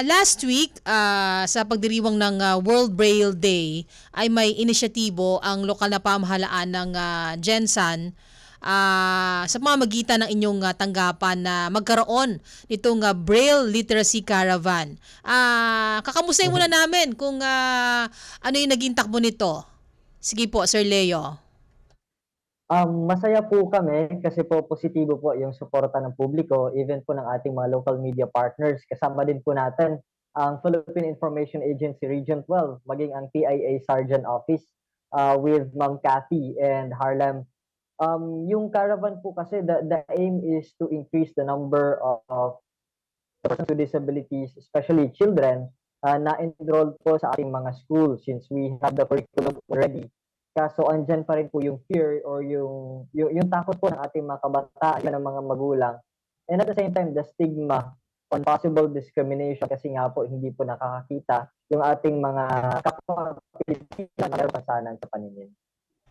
Ah, last week, ah, sa pagdiriwang ng ah, World Braille Day, ay may inisyatibo ang lokal na pamahalaan ng ah, Gensan ah, sa pamamagitan ng inyong ah, tanggapan na magkaroon nitong ah, Braille Literacy Caravan. Ah, kakamustahin muna namin kung ah, ano yung naging takbo nito. Sige po, Sir Leo. Um, masaya po kami kasi po positibo po yung suporta ng publiko, even po ng ating mga local media partners. Kasama din po natin ang Philippine Information Agency Region 12, maging ang PIA Sergeant Office uh, with Ma'am Cathy and Harlem. Um, yung caravan po kasi, the, the aim is to increase the number of, of persons with disabilities, especially children, uh, na enrolled po sa ating mga schools since we have the curriculum already. Kaso andyan pa rin po yung fear or yung, yung, yung takot po ng ating mga kabataan, ng mga magulang. And at the same time, the stigma on possible discrimination kasi nga po hindi po nakakakita yung ating mga kapwa Pilipino na karapatan sa paningin.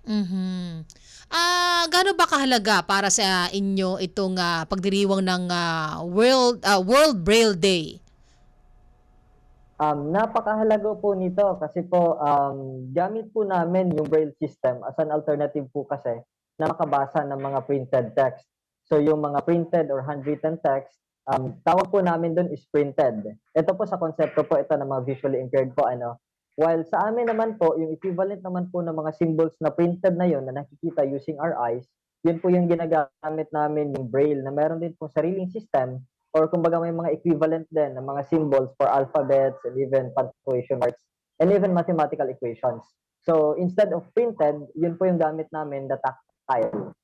Mhm. Ah, gaano ba kahalaga para sa inyo itong ah, pagdiriwang ng ah, World ah, World Braille Day? Um, napakahalaga po nito kasi po um, gamit po namin yung Braille system as an alternative po kasi na makabasa ng mga printed text. So yung mga printed or handwritten text, um, tawag po namin doon is printed. Ito po sa konsepto po ito ng mga visually impaired po ano. While sa amin naman po, yung equivalent naman po ng mga symbols na printed na yon na nakikita using our eyes, yun po yung ginagamit namin yung Braille na meron din po sariling system or kumbaga may mga equivalent din ng mga symbols for alphabets and even punctuation marks and even mathematical equations. So instead of printed, yun po yung gamit namin, the tactile.